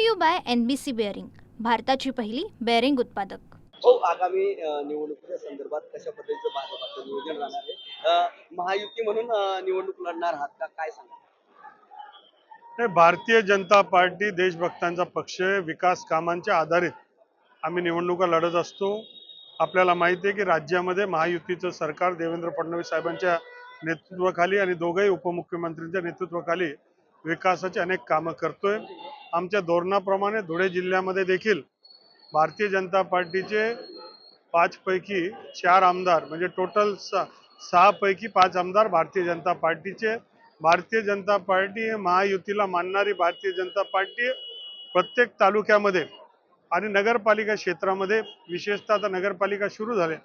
To you by N B C bearing भारताची पहिली bearing उत्पादक. हो आगामी निवडणुकीच्या संदर्भात कशा पद्धतीचं भाजपाचं नियोजन राहणार आहे? महायुती म्हणून निवडणूक लढणार आहात का? काय सांगा नाही भारतीय जनता पार्टी देशभक्तांचा पक्ष आहे. विकास कामांच्या आधारित आम्ही निवडणुका लढत असतो. आपल्याला माहिती आहे की राज्यामध्ये महायुतीचं सरकार देवेंद्र फडणवीस साहेबांच्या नेतृत्वाखाली आणि दोघंही उपमुख्यमंत्र्यांच्या नेतृत्वाखाली विकासाचे अनेक कामं करतोय. आमच्या धोरणाप्रमाणे धुळे जिल्ह्यामध्ये देखील भारतीय जनता पार्टीचे पाचपैकी चार आमदार म्हणजे टोटल स सहापैकी पाच आमदार भारतीय जनता पार्टीचे. भारतीय जनता पार्टी हे महायुतीला मानणारी भारतीय जनता पार्टी प्रत्येक तालुक्यामध्ये आणि नगरपालिका क्षेत्रामध्ये विशेषतः आता नगरपालिका सुरू झाल्या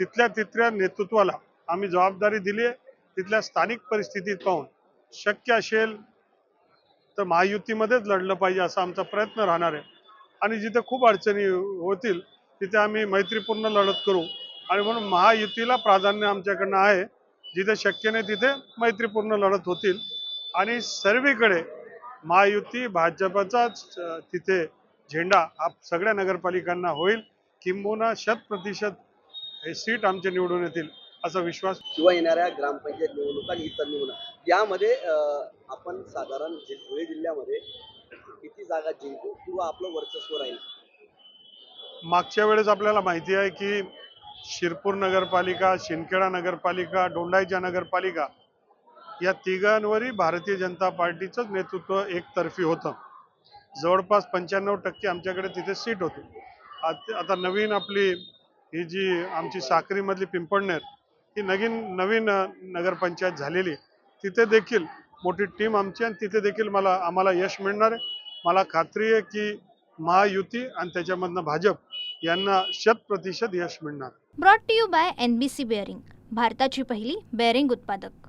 तिथल्या तिथल्या नेतृत्वाला आम्ही जबाबदारी दिली आहे. तिथल्या स्थानिक परिस्थितीत पाहून शक्य असेल तर महायुतीमध्येच लढलं पाहिजे असा आमचा प्रयत्न राहणार आहे. आणि जिथे खूप अडचणी होतील तिथे आम्ही मैत्रीपूर्ण लढत करू. आणि म्हणून महायुतीला प्राधान्य आमच्याकडनं आहे. जिथे शक्य नाही तिथे मैत्रीपूर्ण लढत होतील. आणि सर्वीकडे महायुती भाजपचाच तिथे झेंडा हा सगळ्या नगरपालिकांना होईल. किंबहुना शत प्रतिशत हे सीट आमचे निवडून येतील. असा विश्वास किंवा येणाऱ्या ग्रामपंचायत निवडणुका इतर निवडणुका यामध्ये आपण साधारण धुळे जिल्ह्यामध्ये किती जागा जिंकू किंवा आपलं वर्चस्व राहील? मागच्या वेळेस आपल्याला माहिती आहे की शिरपूर नगरपालिका शिंदखेडा नगरपालिका दोंडाईच्या नगरपालिका या तिघांवरही भारतीय जनता पार्टीचंच नेतृत्व एकतर्फी होतं. जवळपास पंच्याण्णव टक्के आमच्याकडे तिथे सीट होती. आत- नवीन आपली ही जी आमची साक्रीमधली पिंपळनेर ही नवीन नवीन नगरपंचायत झालेली तिथे देखील मोठी टीम आमची आणि तिथे देखील मला आम्हाला यश मिळणार आहे. मला खात्री आहे की महायुती आणि त्याच्यामधनं भाजप यांना शत प्रतिशत यश मिळणार. Brought to you by N B C bearing भारताची पहिली बेअरिंग उत्पादक.